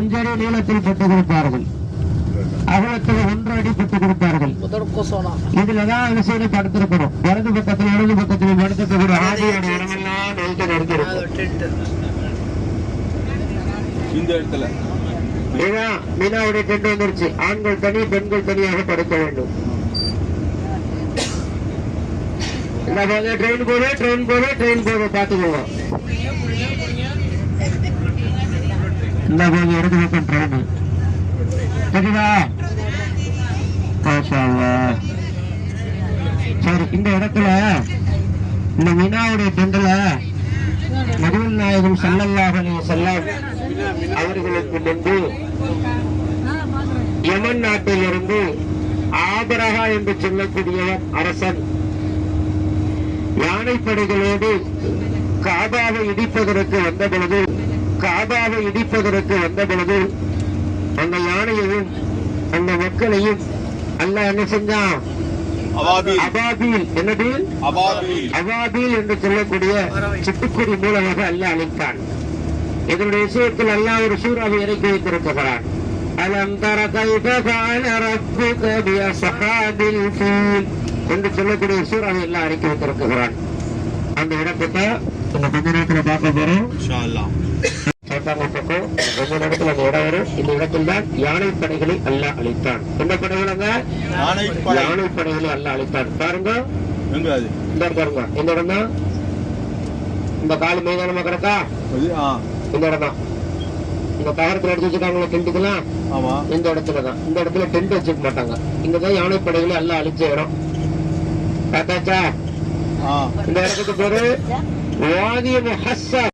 அஞ்சடி நீளத்தில் பட்டு கொடுப்பார்கள். அகலத்தில் ஒன்று அடி பட்டு கொடுப்பார்கள். இதுலதான் செய்து படுத்திருக்கணும் வலது பக்கத்துல இடது பக்கத்துல படுத்திருக்கக்கூடிய ஆதியோட இடமெல்லாம் நெருங்கிருக்கும் டென்ட் இந்த இடத்துல. மீனா மீனாவுடைய டென்ட் வந்துருச்சு. ஆண்கள் தனி பெண்கள் தனியாக படுக்க வேண்டும். ட்ரெயின் போது ட்ரெயின் போது ட்ரெயின் போது பாத்துக்கோங்க இந்த போது இடது பக்கம் ட்ரெயின் சரிதா சரி இந்த இடத்துல இந்த வினாவுடைய டென்ட்ல நடுவில் நாயகம் ஸல்லல்லாஹு அலைஹி செல்ல அவர்களுக்கு முன்பு யமன் நாட்டிலிருந்து ஆபரகா என்று சொல்லக்கூடியவர் அரசன் யானைப்படைகளோடு காபாவை இடிப்பதற்கு வந்த பொழுது காபாவை இடிப்பதற்கு வந்த பொழுது அந்த யானையையும் அந்த மக்களையும் அல்லாஹ் என்ன செஞ்சான்? அபாபீல். என்னது? அவாபீல் என்று சொல்லக்கூடிய சிட்டுக்குடி மூலமாக அல்லாஹ் அழைத்தான். இதனுடைய விஷயத்தில் அல்லாஹ் ஒரு சூறாவை இறக்கி வைத்திருக்கிறான். அலம் தர என்று சொல்லக்கூடிய சூறாவை எல்லாம் இறக்கி வைத்திருக்கிறான். அந்த இடத்தை இந்த கொஞ்ச நேரத்தில் பார்க்க போறோம். பக்கம் கொஞ்ச நேரத்தில் அந்த இடம் வரும். இந்த இடத்தில் தான் யானை படைகளை அல்லாஹ் அழைத்தான். என்ன படைகள் யானை படை. யானை படைகளை அல்லாஹ் அழைத்தான். பாருங்க. இந்த பாருங்க. இந்த இடம் தான்? இந்த காலி மைதானமா கிடக்கா? இந்த இடம் தான். இந்த தகரத்துல எடுத்து வச்சிருக்காங்களா டென்ட்டுக்கெல்லாம்? இந்த இடத்துல தான். இந்த இடத்துல டென்ட் வச்சுக்க மாட்டாங்க. இங்கதான் யானை படைகளை எல்லாம் அழிச்ச இடம். பார்த்தாச்சா? இந்த இடத்துக்கு பேரு வாதி முஹஸ்ஸர்